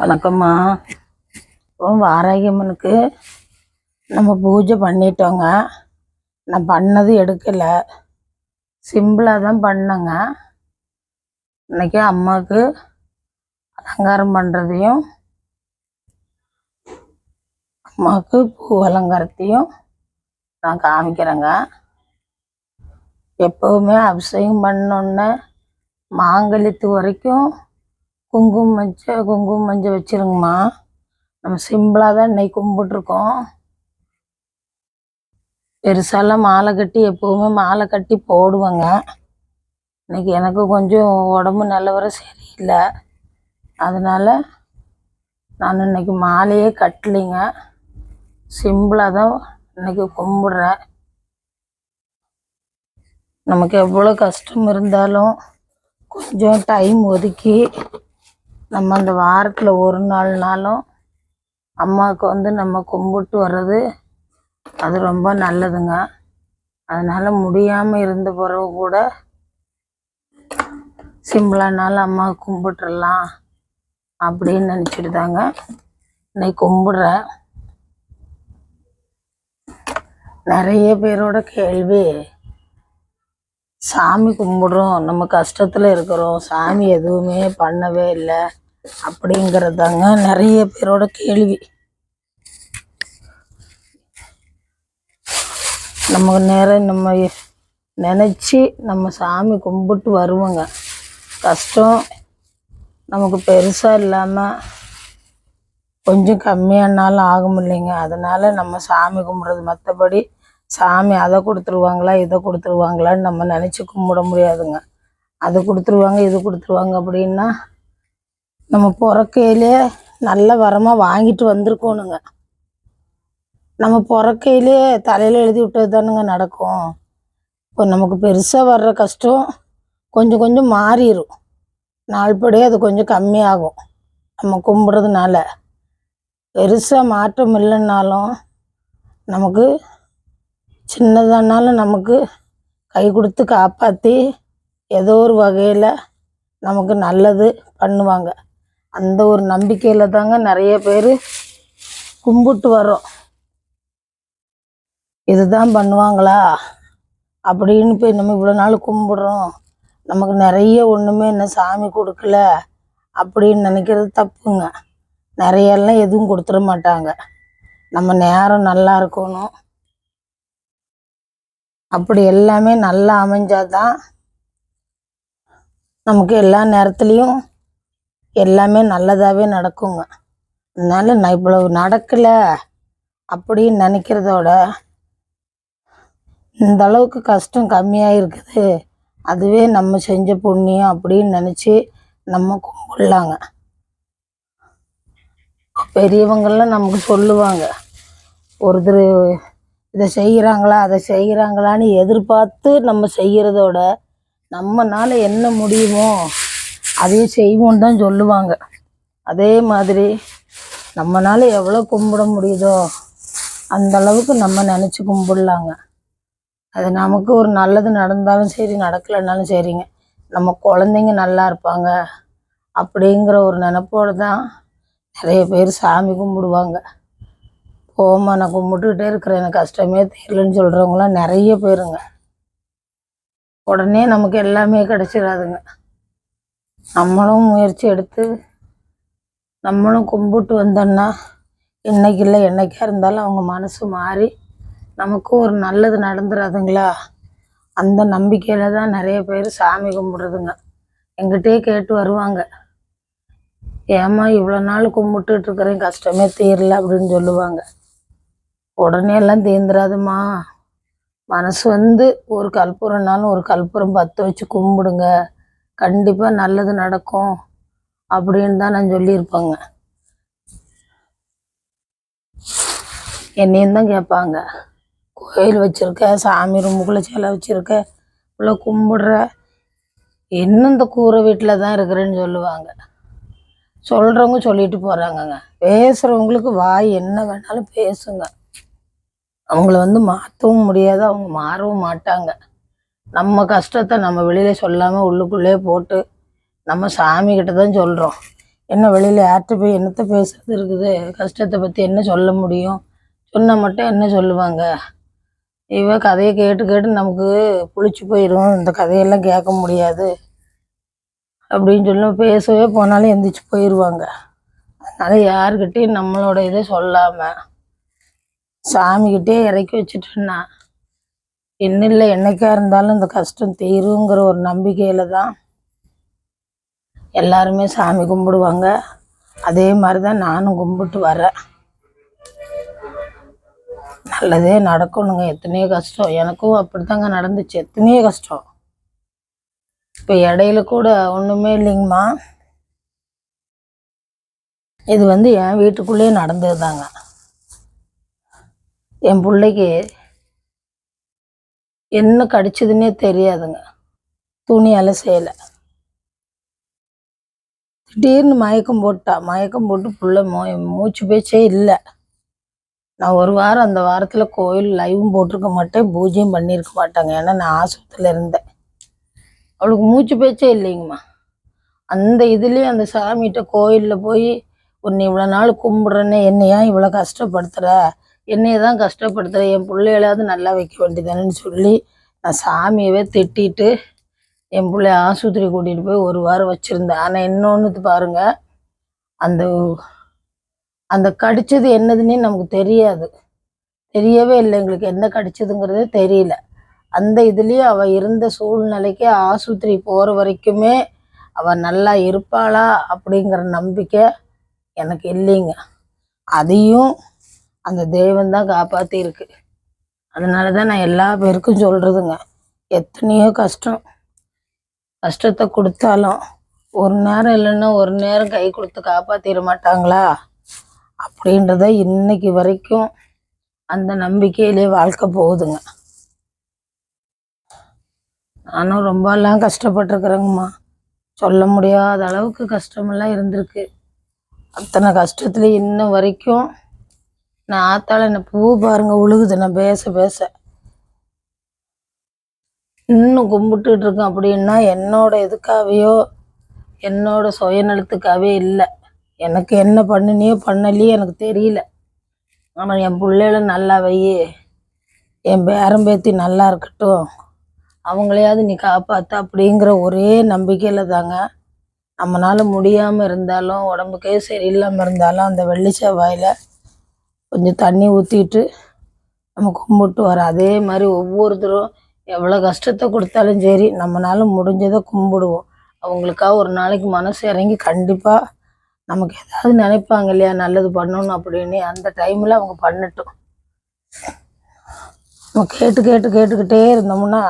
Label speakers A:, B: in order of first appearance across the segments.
A: வணக்கம்மா. இப்போ வாராகியம்மனுக்கு நம்ம பூஜை பண்ணிட்டோங்க. நான் பண்ணது எடுக்கலை. சிம்பிளாக தான் பண்ணேங்க. இன்றைக்கி அம்மாவுக்கு அலங்காரம் பண்ணுறதையும் அம்மாவுக்கு பூ அலங்காரத்தையும் நான் காமிக்கிறேங்க. எப்போவுமே அபிஷேகம் பண்ணோன்னே மாங்கல்யத்து வரைக்கும் குங்குமம் மஞ்சள் குங்குமம் மஞ்சள் வச்சிருங்கம்மா. நம்ம சிம்பிளாக தான் இன்னைக்கு கும்பிட்ருக்கோம் பெருசாலாம் மாலை கட்டி எப்போவுமே மாலை கட்டி போடுவேங்க. இன்னைக்கு எனக்கு கொஞ்சம் உடம்பு நல்லவர சரியில்லை. அதனால் நான் இன்னைக்கு மாலையே கட்டலைங்க. சிம்பிளாக தான் இன்னைக்கு கும்பிட்றேன். நமக்கு எவ்வளோ கஷ்டம் இருந்தாலும் கொஞ்சம் டைம் ஒதுக்கி நம்ம அந்த வாரத்தில் ஒரு நாள்னாலும் அம்மாவுக்கு வந்து நம்ம கும்பிட்டு வர்றது அது ரொம்ப நல்லதுங்க. அதனால் முடியாமல் இருந்த பிறகு கூட சிம்பிளானாலும் அம்மா கும்பிட்டுறலாம் அப்படின்னு நினச்சிட்டு தாங்க இன்னைக்கு கும்பிட்றேன் நிறைய பேரோட கேள்வி சாமி கும்பிடுறோம். நம்ம கஷ்டத்தில் இருக்கிறோம். சாமி எதுவுமே பண்ணவே இல்லை. அப்படிங்கிறதாங்க நிறைய பேரோட கேள்வி. நம்ம நேரம் நம்ம நினச்சி நம்ம சாமி கும்பிட்டு வருவோங்க. கஷ்டம் நமக்கு பெருசாக இல்லாமல் கொஞ்சம் கம்மியானாலும் ஆகும் இல்லைங்க. அதனால் நம்ம சாமி கும்பிட்றது மற்றபடி சாமி அதை கொடுத்துருவாங்களா இதை கொடுத்துருவாங்களான்னு நம்ம நினச்சி கும்பிட முடியாதுங்க. அதை கொடுத்துருவாங்க இது கொடுத்துருவாங்க அப்படின்னா நம்ம பிறக்கையிலே நல்ல வரமாக வாங்கிட்டு வந்திருக்கோணுங்க. நம்ம பிறக்கையிலே தலையில் எழுதி விட்டது தானுங்க நடக்கும். இப்போ நமக்கு பெருசாக வர்ற கஷ்டம் கொஞ்சம் கொஞ்சம் மாறிடும் நாள்படியே அது கொஞ்சம் கம்மியாகும் நம்ம கும்பிட்றதுனால. பெருசாக மாற்றம் இல்லைன்னாலும் நமக்கு சின்னதானாலும் நமக்கு கை கொடுத்து காப்பாற்றி ஏதோ ஒரு வகையில் நமக்கு நல்லது பண்ணுவாங்க. அந்த ஒரு நம்பிக்கையில் தாங்க நிறைய பேர் கும்பிட்டு வரோம் இதுதான் பண்ணுவாங்களா? அப்படின்னு போய் நம்ம இவ்வளோ நாள் கும்பிட்றோம். நமக்கு நிறைய ஒன்றுமே இன்னும் சாமி கொடுக்கல அப்படின்னு நினைக்கிறது தப்புங்க. நிறையெல்லாம் எதுவும் கொடுத்துட மாட்டாங்க. நம்ம நேரம் நல்லா இருக்கணும். அப்படி எல்லாமே நல்லா அமைஞ்சாதான் நமக்கு எல்லா நேரத்துலையும் எல்லாமே நல்லதாகவே நடக்குங்க. அதனால் நான் இவ்வளவு நடக்கலை அப்படின்னு நினைக்கிறதோட இந்த அளவுக்கு கஷ்டம் கம்மியாக இருக்குது அதுவே நம்ம செஞ்ச புண்ணியம் அப்படின்னு நினச்சி நம்ம கும்பிட்லாங்க. பெரியவங்கள்லாம் நமக்கு சொல்லுவாங்க ஒருத்தர் இதை செய்கிறாங்களா அதை செய்கிறாங்களான்னு எதிர்பார்த்து நம்ம செய்கிறதோட நம்மனால என்ன முடியுமோ அதையும் செய்வோன்னு தான் சொல்லுவாங்க. அதே மாதிரி நம்மனால எவ்வளோ கும்பிட முடியுதோ அந்த அளவுக்கு நம்ம நினச்சி கும்பிடலாங்க. அது நமக்கு ஒரு நல்லது நடந்தாலும் சரி நடக்கலைன்னாலும் சரிங்க. நம்ம குழந்தைங்க நல்லா இருப்பாங்க அப்படிங்கிற ஒரு நினப்போடு தான் நிறைய பேர் சாமி கும்பிடுவாங்க. போமா நான் கும்பிட்டுக்கிட்டே இருக்கிறேன். எனக்கு கஷ்டமே தெரியலன்னு சொல்கிறவங்களாம் நிறைய பேருங்க. உடனே நமக்கு எல்லாமே கிடைச்சிடாதுங்க நம்மளும் முயற்சி எடுத்து நம்மளும் கும்பிட்டு வந்தோன்னா இன்னைக்கு இல்லை என்னைக்கா இருந்தாலும் அவங்க மனசு மாறி நமக்கும் ஒரு நல்லது நடந்துடாதுங்களா அந்த நம்பிக்கையில் தான் நிறைய பேர் சாமி கும்பிடுறதுங்க. எங்கிட்டே கேட்டு வருவாங்க. ஏம்மா இவ்வளோ நாள் கும்பிட்டுட்டு இருக்கிறேன் கஷ்டமே தீரல அப்படின்னு சொல்லுவாங்க. உடனே எல்லாம் தீந்துராதுமா மனசு வந்து ஒரு கற்பூரம்னாலும் ஒரு கற்பூரம் பற்ற வச்சு கும்பிடுங்க. கண்டிப்பாக நல்லது நடக்கும். அப்படின்னு தான் நான் சொல்லியிருப்பேங்க. என்னையும் தான் கேட்பாங்க. கோயில் வச்சுருக்க சாமி ரூமுக்குள்ளே சிலை வச்சுருக்க இவ்வளோ கும்பிடுற இன்னும் இந்த கூரை வீட்டில் தான் இருக்கிறேன்னு சொல்லுவாங்க. சொல்கிறவங்க சொல்லிட்டு போகிறாங்கங்க பேசுகிறவங்களுக்கு வாய் என்ன வேணாலும் பேசுங்க. அவங்கள வந்து மாற்றவும் முடியாது அவங்க மாறவும் மாட்டாங்க. நம்ம கஷ்டத்தை நம்ம வெளியில் சொல்லாமல் உள்ளுக்குள்ளே போட்டு நம்ம சாமி கிட்ட தான் சொல்கிறோம் என்ன வெளியில் யார்கிட்ட போய் என்னத்த பேசுறது இருக்குது? கஷ்டத்தை பற்றி என்ன சொல்ல முடியும்? சொன்னால் மட்டும் என்ன சொல்லுவாங்க? இவ கதையை கேட்டு கேட்டு நமக்கு புளிச்சு போயிடும் இந்த கதையெல்லாம் கேட்க முடியாது. அப்படின்னு சொல்லி பேசவே போனாலும் எந்திரிச்சு போயிடுவாங்க அதனால் யாருக்கிட்டையும் நம்மளோட இதை சொல்லாமல் சாமிக்கிட்டே இறக்கி வச்சுட்டேன்னா என்ன இல்லை என்னைக்கா இருந்தாலும் இந்த கஷ்டம் தீருங்கிற ஒரு நம்பிக்கையில் தான் எல்லாருமே சாமி கும்பிடுவாங்க. அதே மாதிரி தான் நானும் கும்பிட்டு வரேன். நல்லதே நடக்கணுங்க. எத்தனையோ கஷ்டம். எனக்கும் அப்படித்தாங்க நடந்துச்சு. எத்தனையோ கஷ்டம். இப்போ இடையில கூட ஒன்றுமே இல்லைங்கம்மா. இது வந்து என் வீட்டுக்குள்ளேயே நடந்தது தாங்க என் பிள்ளைக்கு என்ன கடிச்சதுன்னே தெரியாதுங்க. துணி செய்யலை திடீர்னு மயக்கம் போட்டா மயக்கம் போட்டு புள்ள மோ மூச்சு பேச்சே இல்லை. நான் ஒரு வாரம் அந்த வாரத்தில் கோயில் லைவும் போட்டிருக்க மாட்டேன் பூஜையும் பண்ணியிருக்க மாட்டாங்க. ஏன்னா நான் ஆஸ்பத்திரியில் இருந்தேன். அவளுக்கு மூச்சு பேச்சே இல்லைங்கம்மா. அந்த இதுலேயும் அந்த சாமிகிட்ட கோயிலில் போய் உன்னை இவ்வளோ நாள் கும்பிட்றேன்னு என்னை ஏன் இவ்வளோ கஷ்டப்படுத்துகிற என்னையை தான் கஷ்டப்படுத்துகிற என் பிள்ளைகளாவது நல்லா வைக்க வேண்டியதானேன்னு சொல்லி நான் சாமியவே திட்டிட்டு என் பிள்ளைய ஆஸ்பத்திரி கூட்டிகிட்டு போய் ஒரு வாரம் வச்சுருந்தேன். ஆனால் இன்னொன்று பாருங்க அந்த அந்த கடிச்சது என்னதுன்னே நமக்கு தெரியாது. தெரியவே இல்லை எங்களுக்கு என்ன கடிச்சதுங்கிறதே தெரியல. அந்த இதுலேயும் அவள் இருந்த சூழ்நிலைக்கு ஆஸ்பத்திரி போகிற வரைக்குமே அவள் நல்லா இருப்பாளா அப்படிங்கிற நம்பிக்கை எனக்கு இல்லைங்க. அதையும் அந்த தெய்வம் தான் காப்பாற்றிருக்கு அதனால தான் நான் எல்லா பேருக்கும் சொல்கிறதுங்க எத்தனையோ கஷ்டம். கஷ்டத்தை கொடுத்தாலும் ஒரு நேரம் இல்லைன்னா ஒரு நேரம் கை கொடுத்து காப்பாற்றிட மாட்டாங்களா? அப்படின்றத இன்னைக்கு வரைக்கும் அந்த நம்பிக்கையிலே வாழ்க்கை போகுதுங்க. நானும் ரொம்பலாம் கஷ்டப்பட்டிருக்கிறேங்கம்மா. சொல்ல முடியாத அளவுக்கு கஷ்டமெல்லாம் இருந்திருக்கு. அத்தனை கஷ்டத்துல இன்ன வரைக்கும் நான் ஆத்தால என்ன பூ பாருங்க உழுகுது. நான் பேச பேச. இன்னும் கும்பிட்டுட்டு இருக்கேன். அப்படின்னா என்னோட இதுக்காகவையோ என்னோட சுயநலத்துக்காகவே இல்லை. எனக்கு என்ன பண்ணினியோ பண்ணலையோ எனக்கு தெரியல. ஆனால் என் பிள்ளைகள நல்லா வை என் பேரம்பேத்தி நல்லா இருக்கட்டும். அவங்களையாவது நீ காப்பாற்ற அப்படிங்கிற ஒரே நம்பிக்கையில் தாங்க நம்மளால முடியாமல் இருந்தாலும் உடம்புக்கே சரியில்லாமல் இருந்தாலும் அந்த வெள்ளி செவ்வாயில் கொஞ்சம் தண்ணி ஊற்றிட்டு நம்ம கும்பிட்டு வரோம். அதே மாதிரி ஒவ்வொருத்தரும் எவ்வளோ கஷ்டத்தை கொடுத்தாலும் சரி நம்மளால முடிஞ்சதை கும்பிடுவோம். அவங்களுக்காக ஒரு நாளைக்கு மனசு இறங்கி கண்டிப்பாக நமக்கு ஏதாவது நினைப்பாங்க இல்லையா நல்லது பண்ணணும் அப்படின்னு. அந்த டைமில் அவங்க பண்ணட்டும். நம்ம கேட்டு கேட்டு கேட்டுக்கிட்டே இருந்தோம்னா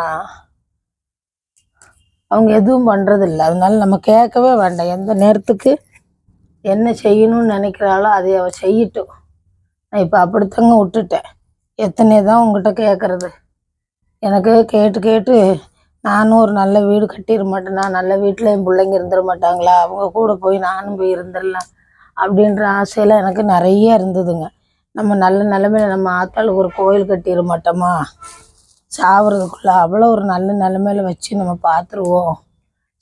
A: அவங்க எதுவும் பண்ணுறதில்ல அதனால நம்ம கேட்கவே வேண்டாம். எந்த நேரத்துக்கு என்ன செய்யணும்னு நினைக்கிறாளோ அதை அவள் செய்யட்டும். நான் இப்போ அப்படித்தாங்க விட்டுட்டேன். எத்தனை தான் உங்ககிட்ட கேட்குறது எனக்கு கேட்டு கேட்டு நானும் ஒரு நல்ல வீடு கட்டிட மாட்டேனா? நல்ல வீட்டில் என் பிள்ளைங்க இருந்துட மாட்டாங்களா? அவங்க கூட போய் நானும் போய் இருந்துடலாம் அப்படின்ற ஆசையெல்லாம் எனக்கு நிறைய இருந்ததுங்க. நம்ம நல்ல நிலமையில நம்ம ஆத்தாளுக்கு ஒரு கோயில் கட்டிட மாட்டோமா? சாவறதுக்குள்ளே அவ்வளோ ஒரு நல்ல நிலமையில வச்சு நம்ம பார்த்துருவோம்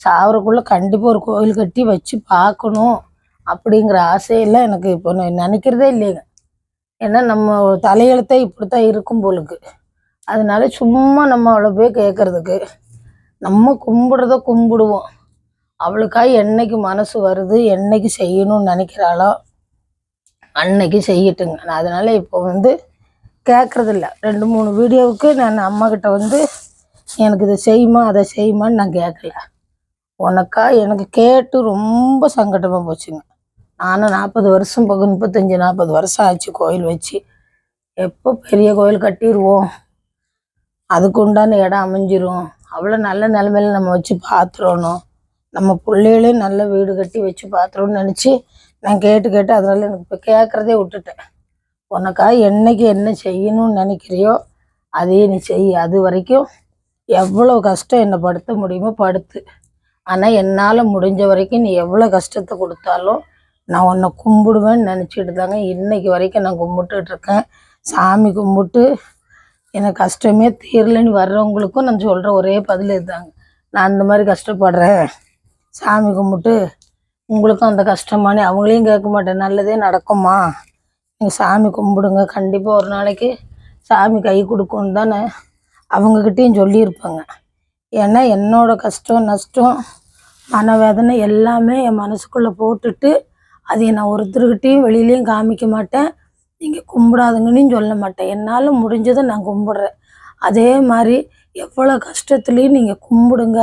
A: சாவறதுக்குள்ளே கண்டிப்பாக ஒரு கோயில் கட்டி வச்சு பார்க்கணும் அப்படிங்கிற ஆசையெல்லாம் எனக்கு இப்போ நான் நினைக்கிறதே இல்லைங்க. ஏன்னா நம்ம தலையெழுத்தே இப்படித்தான் இருக்கும் போலுக்கு. அதனால சும்மா நம்ம அவ்வளோ போய் கேட்கறதுக்கு நம்ம கும்பிடுறத கும்பிடுவோம். அவளுக்காக என்னைக்கு மனசு வருது என்னைக்கு செய்யணும்னு நினைக்கிறாளோ அன்னைக்கு செய்யட்டுங்க. நான் அதனால இப்போ வந்து கேட்குறதில்ல ரெண்டு மூணு வீடியோவுக்கு நான் அம்மாக்கிட்ட வந்து எனக்கு இதை செய்யுமா அதை செய்யுமான்னு நான் கேட்கல உனக்கா எனக்கு கேட்டு ரொம்ப சங்கடமாக போச்சுங்க. நானும் நாற்பது வருஷம் பக்கம் முப்பத்தஞ்சு நாற்பது வருஷம் ஆச்சு கோயில் வச்சு. எப்போ பெரிய கோயில் கட்டிடுவோம் அதுக்கு உண்டான இடம் அமைஞ்சிரும். அவ்வளோ நல்ல நிலமையில நம்ம வச்சு பார்த்துடணும் நம்ம பிள்ளைகளையும் நல்ல வீடு கட்டி வச்சு பார்த்துருன்னு நினச்சி நான் கேட்டு கேட்டு அதனால எனக்கு இப்போ கேட்குறதே விட்டுட்டேன். உனக்கா என்னைக்கு என்ன செய்யணும்னு நினைக்கிறியோ அதையே நீ செய். அது வரைக்கும் எவ்வளோ கஷ்டம் என்னை படுத்த முடியுமோ படுத்து. ஆனால் என்னால் முடிஞ்ச வரைக்கும் நீ எவ்வளோ கஷ்டத்தை கொடுத்தாலும் நான் உன்னை கும்பிடுவேன்னு நினச்சிட்டு தாங்க இன்னைக்கு வரைக்கும் நான் கும்பிட்டுட்ருக்கேன் சாமி கும்பிட்டு எனக்கு கஷ்டமே தீரலைன்னு வர்றவங்களுக்கும் நான் சொல்கிற ஒரே பதில் இதுதாங்க. நான் அந்த மாதிரி கஷ்டப்படுறேன். சாமி கும்பிட்டு உங்களுக்கும் அந்த கஷ்டமானே அவங்களையும் கேட்க மாட்டேன். நல்லதே நடக்குமா நீங்கள் சாமி கும்பிடுங்க. கண்டிப்பாக ஒரு நாளைக்கு சாமி கை கொடுக்கும்னு தானே அவங்கக்கிட்டேயும் சொல்லியிருப்பாங்க. ஏன்னா என்னோடய கஷ்டம் நஷ்டம் மனவேதனை எல்லாமே என் மனசுக்குள்ளே போட்டுட்டு அதை நான் ஒருத்தர்கிட்டையும் வெளியிலையும் காமிக்க மாட்டேன். நீங்கள் கும்பிடாதுங்கன்னு சொல்ல மாட்டேன். என்னால் முடிஞ்சதை நான் கும்பிடுறேன். அதே மாதிரி எவ்வளோ கஷ்டத்துலேயும் நீங்கள் கும்பிடுங்க.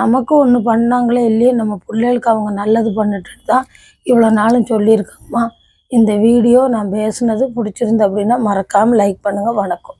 A: நமக்கு ஒன்று பண்ணாங்களே இல்லையே நம்ம பிள்ளைகளுக்கு அவங்க நல்லது பண்ணிட்டு தான் இவ்வளோ நாளும் சொல்லியிருக்காங்கம்மா. இந்த வீடியோ நான் பேசுனது பிடிச்சிருந்து அப்படின்னா மறக்காமல் லைக் பண்ணுங்கள் வணக்கம்.